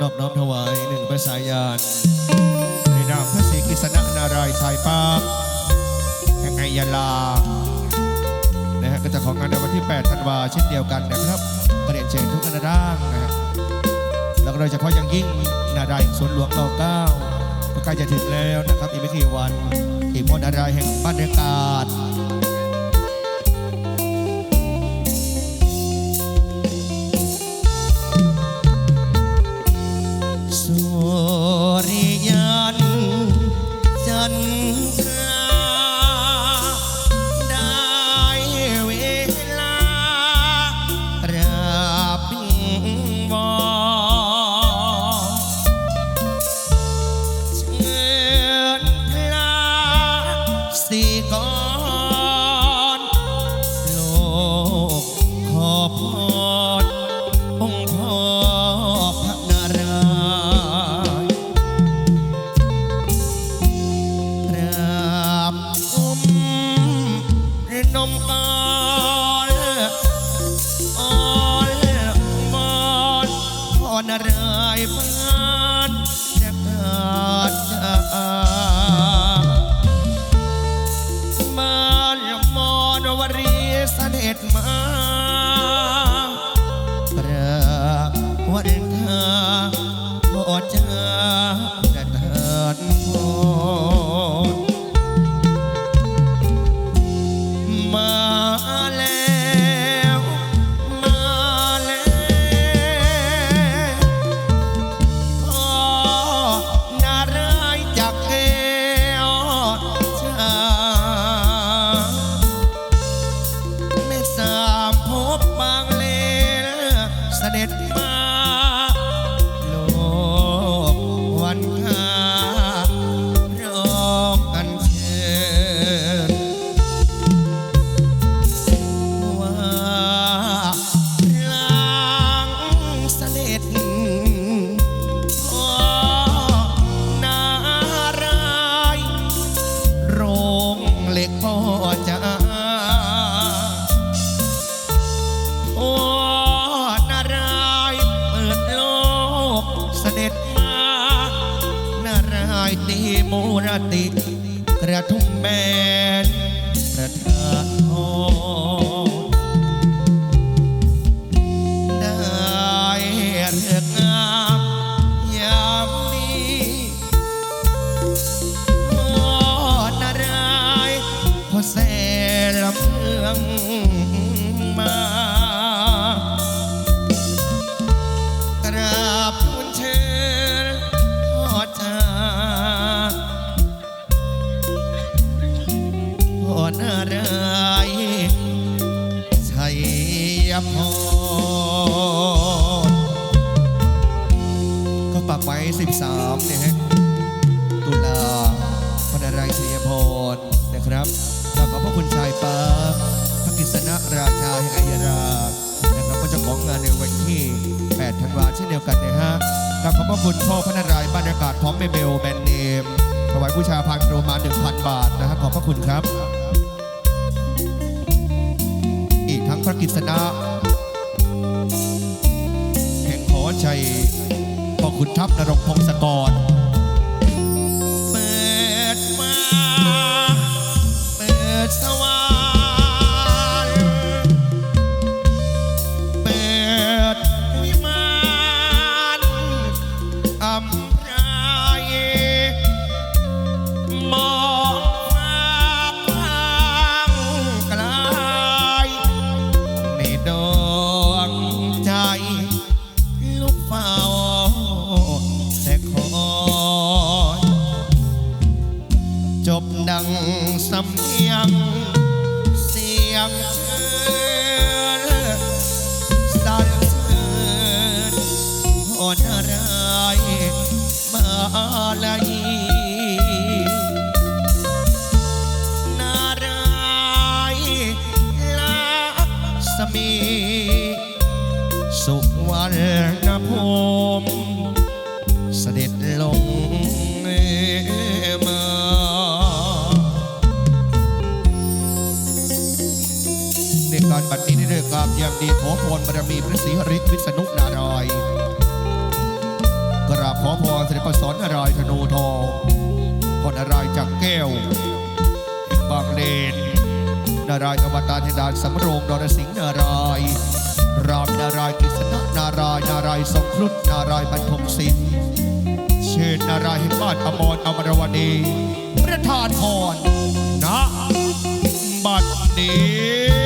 นอบน้อมถวายหนึ่งพระสายานในนามพระศรีกฤษณะนารายณ์สายปามแห่งไอยาลานะฮะก็จะของงานในวันที่ 8 ธันวาเช่นเดียวกันนะครับก็เรียนเชิญทุกคณะร่างนะฮะแล้วก็โดยเฉพาะอย่างยิ่งนารายสวนหลวงรเก้าก็ใกล้จะถึงแล้วนะครับอีกไม่กี่วันอีกมนต์นารายแห่งบ้านเรือกาศ สีก่อนโลกขอพรองค์พ่อพระนารายณ์กราบอุ้มรนมกอนอ่อนมอนพอนารายณ์ เสด็จมา รติกระทุ่มแบนประทาทองได้เลือกงามยามนี้พอนารายพอแส 13เนี่ยฮะตุลาพนารายชัยพรนะครับแล้วก็พระคุณชายป้าพระกฤษณะราชาแห่งอัยรานะครับก็จะของงานในวันที่8ธันวาเช่นเดียวกันนะฮะกับขอบพระคุณพ่อพนารายบรรยากาศพร้อมเมเบลแบนเนมถวายบูชาพันโรมา1,000 บาทนะครับขอบพระคุณครับ อีกทั้งพระกฤษณะแห่งขอชัย คุณทัพนรงพงศกร จบดังสำเนียง เสียงเชิญสรรเสริญพอนารายมาลัยนารายลักษมี สุวรรณภูมิเสด็จลง ด้วการบัดนี้ได้เรื่องงามยามดีขอพรบารมีพระศรีหริวิษณุนารายกราบขอพรเสด็จพระสอนนารายธนูทองพรนารายจากแก้วบางเลนนารายอวตารเทดานสำโรงนสิงห์นารายรามนารายกิษณะนารายนารายสงครุฑนารายบรรทมศิลป์เชิญนารายให้บ้านอมรอมรวดีประธานพรนะบัดนี้